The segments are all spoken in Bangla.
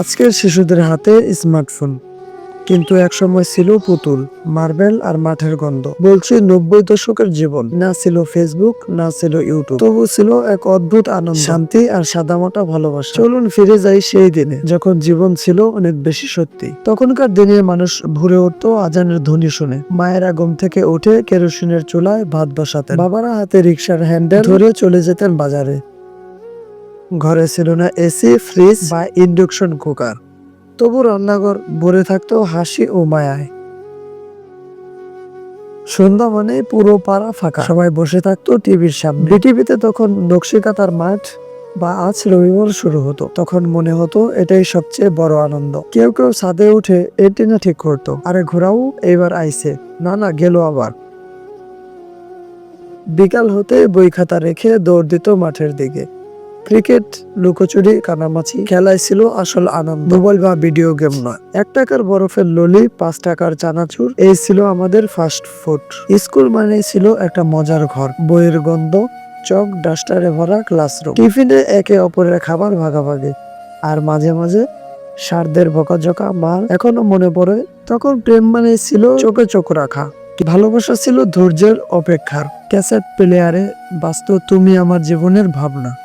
আজকের শিশুদের হাতে স্মার্টফোন, কিন্তু একসময় ছিল পুতুল, মার্বেল আর মাঠের গন্ধ। বলছি নব্বই দশকের জীবন, না ছিল ফেসবুক, না ছিল ইউটিউব। তবু ছিল এক অদ্ভুত আনন্দ, শান্তি আর সাদামাটা ভালোবাসা। চলুন ফিরে যাই সেই দিনে, যখন জীবন ছিল অনেক বেশি সত্যি। তখনকার দিনে মানুষ ভোরে উঠতো আজানের ধ্বনি শুনে। মায়েরা ঘুম থেকে উঠে কেরোসিনের চুলায় ভাত বসাতেন। বাবারা হাতে রিক্সার হ্যান্ডেল ধরে চলে যেতেন বাজারে। ঘরে ছিল না এসি ফ্রিজ বা ইন্ডাকশন কুকার তবু রান্নাঘর ভরে থাকতো হাসি ও মায়ায়। সন্ধ্যা মানে পুরো পাড়া ফাঁকা। সবাই বসে থাকতো টিভির সামনে। বিটিভিতে তখন নকশিকাতার মাঠ বা আজ রবিবার শুরু হতো। তখন মনে হতো এটাই সবচেয়ে বড় আনন্দ। কেউ কেউ ছাদে উঠে এটিনা ঠিক করতো। আরে ঘোরাও এবার আইছে। না না, গেল আবার। বিকাল হতে বই খাতা রেখে দৌড় দিত মাঠের দিকে। ক্রিকেট, লুকোচুরি, কানামাছি খেলায় ছিল আসল আনন্দ। মোবাইল বা ভিডিও গেম নয়। এক টাকার বরফের ললি, পাঁচ টাকার চানাচুর, এই ছিল আমাদের ফাস্ট ফুড। স্কুল মানে ছিল একটা মজার ঘর। বইয়ের গন্ধ, চক, ডাস্টারে ভরা ক্লাসরুম। টিফিনে একে অপরের খাবার ভাগাভাগি। আর মাঝে মাঝে সারদের বকাঝকা মার এখনও মনে পড়ে, তখন প্রেম মানে ছিল চোখে চোখ রাখা। ভালোবাসা ছিল ধৈর্যের অপেক্ষার। ক্যাসেট প্লেয়ারে বাস্তব তুমি আমার জীবনের ভাবনা।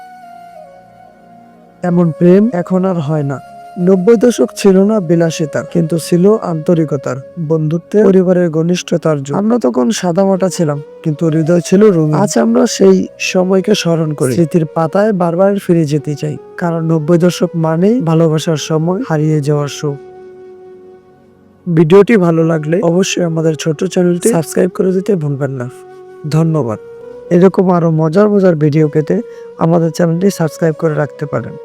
এমন প্রেম এখন আর হয় না। নব্বই দশক ছিল না বিলাসিতা কিন্তু ছিল আন্তরিকতার, বন্ধুত্বের, পরিবারের ঘনিষ্ঠতার যুগ। আমরা তখন সাদামাটা ছিলাম, কিন্তু হৃদয় ছিল রঙিন। আজ আমরা সেই সময়কে স্মরণ করি। স্মৃতির পাতায় বারবার ফিরে যেতে চাই, কারণ নব্বই দশক মানেই ভালোবাসার সময় হারিয়ে যাওয়ার সুখ। ভিডিওটি ভালো লাগলে অবশ্যই আমাদের ছোট চ্যানেলটি সাবস্ক্রাইব করে দিতে ভুলবেন না। ধন্যবাদ। এরকম আরও মজার মজার ভিডিও পেতে আমাদের চ্যানেলটি সাবস্ক্রাইব করে রাখতে পারেন।